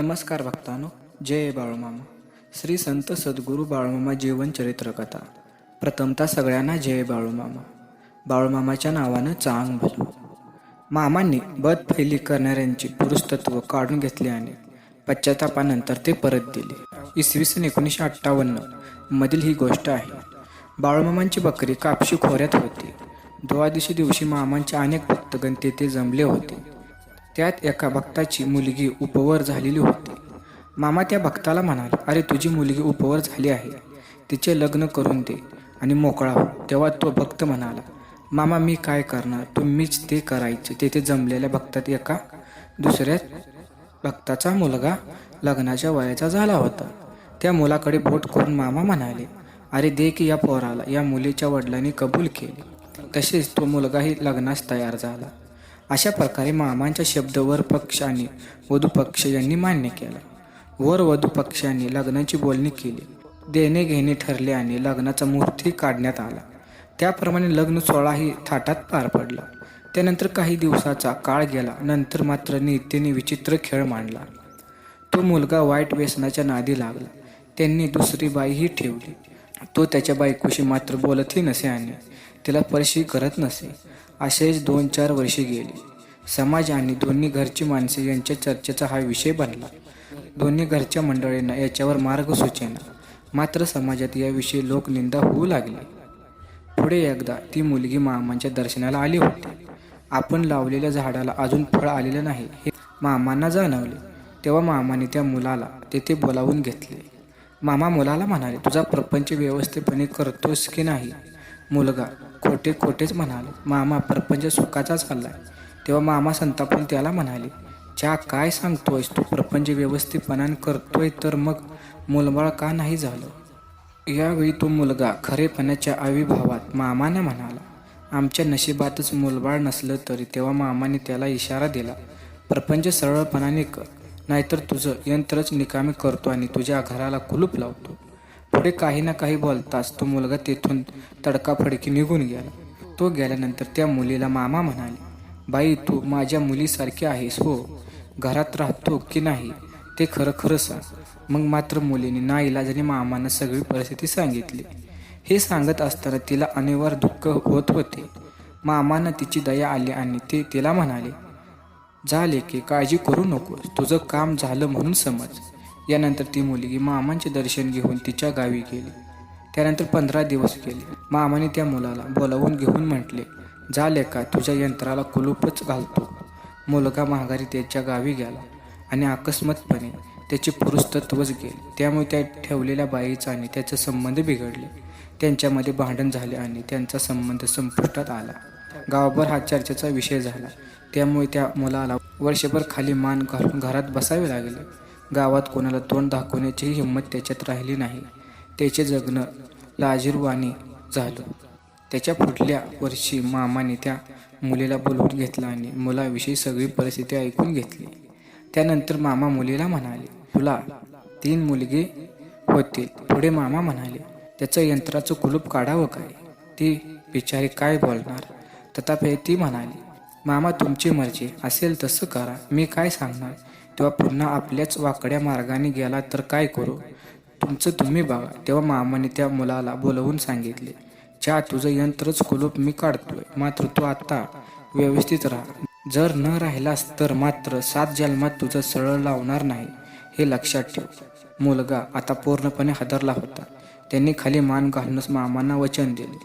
नमस्कार भक्तानो जय बाळूमामा. श्री संत सद्गुरू बाळूमामा जीवन चरित्र कथा. प्रथमतः सगळ्यांना जय बाळूमामा. बाळूमामाच्या नावानं चांग भलं मामांनी बद फैली करणाऱ्यांची पुरुषतत्व काढून घेतले आणि पश्चातापानंतर ते परत दिले. इसवी सन एकोणीसशे अठ्ठावन्न मधील ही गोष्ट आहे. बाळूमामांची बकरी कापशी खोऱ्यात होती. द्वादशी दिवशी मामांचे अनेक भक्तगण तेथे जमले होते. त्यात एका भक्ताची मुलगी उपवर झालेली होती. मामा त्या भक्ताला म्हणाला अरे तुझी मुलगी उपवर झाली आहे. तिचे लग्न करून दे आणि मोकळा हो. तेव्हा तो भक्त म्हणाला मामा मी काय करणार? तुम्हीच ते करायचे. तेथे जमलेल्या भक्तात एका दुसऱ्या भक्ताचा मुलगा लग्नाच्या वयाचा झाला होता. त्या मुलाकडे बोट करून मामा म्हणाले अरे दे की या पोराला. या मुलीच्या वडिलांनी कबूल केले. तसेच तो मुलगाही लग्नास तयार झाला. अशा प्रकारे मामांच्या शब्द वर पक्ष आणि वधू पक्ष यांनी मान्य केला. वर वधू लग्नाची बोलणी केली. देणे घेणे ठरले आणि लग्नाचा मूर्ती काढण्यात आला. त्याप्रमाणे लग्न सोळाही थाटात पार पडला. त्यानंतर काही दिवसाचा काळ गेला. नंतर मात्र नेत्याने विचित्र खेळ मांडला. तो मुलगा वाईट व्यसनाच्या नादी लागला. त्यांनी दुसरी बाईही ठेवली. तो त्याच्या बायकोशी मात्र बोलतही नसे आणि तिला परशी करत नसे. असेच दोन चार वर्षे गेली. समाज आणि दोन्ही घरची माणसे यांच्या चर्चेचा हा विषय बनला. दोन्ही घरच्या मंडळींना याच्यावर मार्ग सुचेना. मात्र समाजात याविषयी लोक निंदा होऊ लागली. पुढे एकदा ती मुलगी मामांच्या दर्शनाला आली होती. आपण लावलेल्या झाडाला अजून फळ आलेलं नाही हे मामांना जाणवले. तेव्हा मामाने त्या मुलाला तेथे बोलावून घेतले. मामा मुलाला म्हणाले तुझा प्रपंच व्यवस्थितपणे करतोस की नाही? मुलगा खोटे खोटेच म्हणाले मामा प्रपंच सुखाचाच चाललाय तेव्हा मामा संतापून त्याला म्हणाले च्या काय सांगतोयस तू? प्रपंच व्यवस्थितपणाने करतोय तर मग मुलबाळ का नाही झालं? यावेळी तो मुलगा खरेपणाच्या आविर्भावात मामाने म्हणाला आमच्या नशिबातच मुलबाळ नसलं तरी. तेव्हा मामाने त्याला इशारा दिला प्रपंच सरळपणाने कर नाहीतर तुझं यंत्रच निकामी करतो आणि तुझ्या घराला कुलूप लावतो. पुढे काही ना काही बोलताच तो मुलगा तेथून तडकाफडकी निघून गेला. तो गेल्यानंतर त्या मुलीला मामा म्हणाले बाई तू माझ्या मुलीसारखी आहेस हो. घरात राहतो की नाही ते खरं खरं सांग. मग मात्र मुलीने ना इलाजाने मामांना सगळी परिस्थिती सांगितली. हे सांगत असताना तिला अनिवार्य दुःख होत होते. मामांना तिची दया आली आणि ते तिला म्हणाले झाले की काळजी करू नकोस तुझं काम झालं म्हणून समज. यानंतर ती मुलगी मामांचे दर्शन घेऊन तिच्या गावी गेली. त्यानंतर पंधरा दिवस गेले. मामाने त्या मुलाला बोलावून घेऊन म्हटले झाले का तुझ्या यंत्राला कुलूपच घालतो. मुलगा महागारी त्याच्या गावी गेला आणि अकस्मातपणे त्याचे पुरुष तत्वच गेले. त्यामुळे त्या ठेवलेल्या बाईचा आणि त्याचे संबंध बिघडले. त्यांच्यामध्ये भांडण झाले आणि त्यांचा संबंध संपुष्टात आला. गावभर हा चर्चेचा विषय झाला. त्यामुळे त्या मुलाला वर्षभर खाली मान घालून घरात बसावे लागले. गावात कोणाला तोंड दाखवण्याचीही हिंमत त्याच्यात राहिली नाही. त्याचे जगणं लाजीरवाणी झालं. त्याच्या पुढल्या वर्षी मामाने त्या मुलीला बोलवून घेतलं आणि मुलाविषयी सगळी परिस्थिती ऐकून घेतली. त्यानंतर मामा मुलीला म्हणाले तुला तीन मुलगे होतील पुढे मामा म्हणाले त्याचं यंत्राचं कुलूप काढावं काय? ती बिचारी काय बोलणार? तथापि ती म्हणाली मामा तुमची मर्जी असेल तसं करा. मी काय सांगणार? तेव्हा पुन्हा आपल्याच वाकड्या मार्गाने गेला तर काय करू? तुमचं तुम्ही बघा. तेव्हा मामाने त्या मुलाला बोलवून सांगितले च्या तुझं यंत्रच कुलूप मी काढतोय. मात्र तू आता व्यवस्थित राहा. जर न राहिलास तर मात्र सात जन्मात तुझं सरळ लावणार नाही. हे लक्षात ठेव. मुलगा आता पूर्णपणे हादरला होता. त्यांनी खाली मान घालूनच मामांना वचन दिले.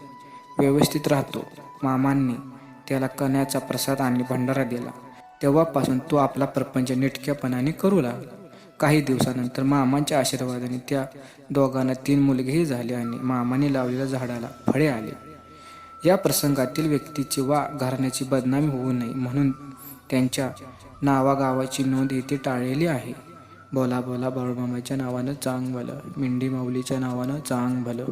व्यवस्थित राहतो. मामांनी त्याला कण्याचा प्रसाद आणि भंडारा दिला. तेव्हापासून तो आपला प्रपंच नेटक्यापणाने करू लागला. काही दिवसानंतर मामांच्या आशीर्वादाने त्या दोघांना तीन मुलगेही झाले आणि मामाने लावलेल्या झाडाला फळे आले. या प्रसंगातील व्यक्तीची वा घराण्याची बदनामी होऊ नये म्हणून त्यांच्या नावागावाची नोंद येथे टाळलेली आहे. बोला बोला बाळूमामाच्या नावानं चांग भलं मिंडी माऊलीच्या नावानं चांग भलं.